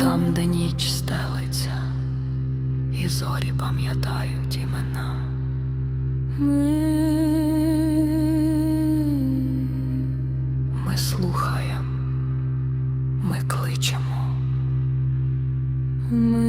Там, де ніч стелиться, і зорі пам'ятають імена. Ми слухаємо, ми кличемо. Ми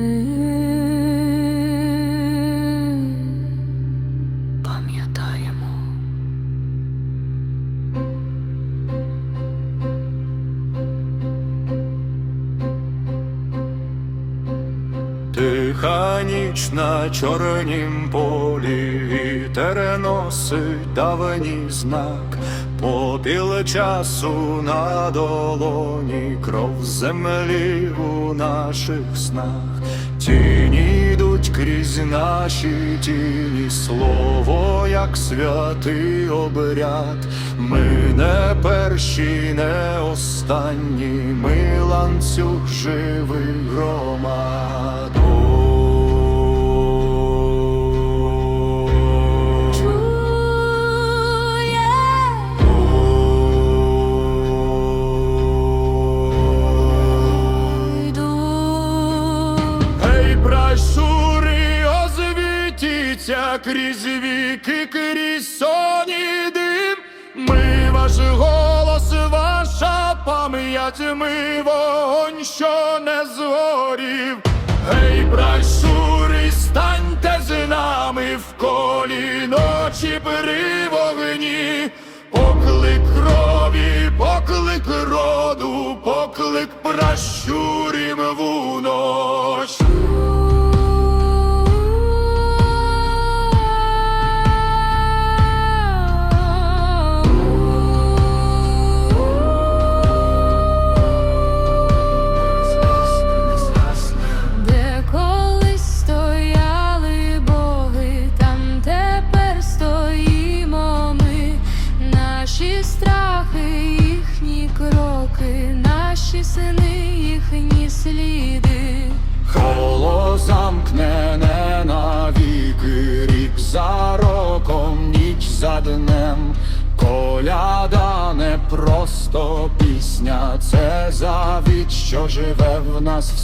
Тиха ніч на чорнім полі, вітер носить давній знак, попіл часу на долоні, кров землі у наших снах, тіні йдуть крізь наші тіні, слово, як святий обряд. Ми не перші, не останні, ми ланцюг живих озвітіться крізь віки, крізь сон і дим. Ми ваш голос, ваша пам'ять, ми вогонь, що не згорів. Гей, пращури, станьте з нами в колі ночі при вогні. Поклик крові, поклик роду, поклик пращурім в сини, їхні сліди. Холо замкнене навіки, рік за роком, ніч за днем. Коляда не просто пісня, це завіт, що живе в нас в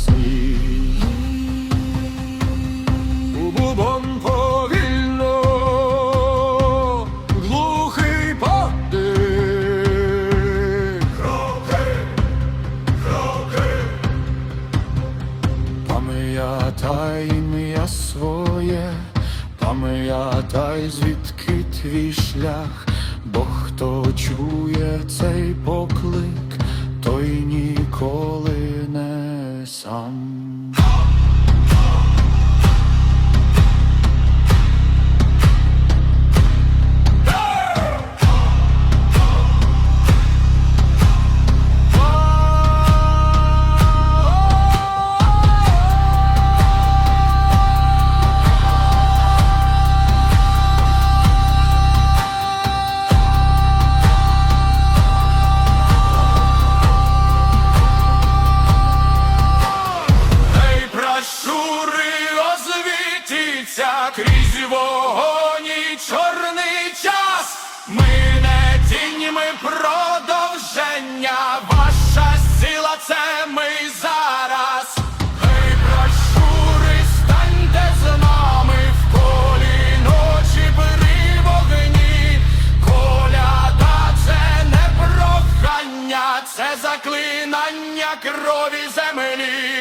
пам'ятай, звідки твій шлях, бо хто чує цей поклик, той ніколи крізь вогонь і чорний час. Ми не тінь, ми продовження. Ваша сила це ми зараз. Ей, пращури, станьте з нами в колі ночі при вогні. Коляда це не прохання, це заклинання крові землі.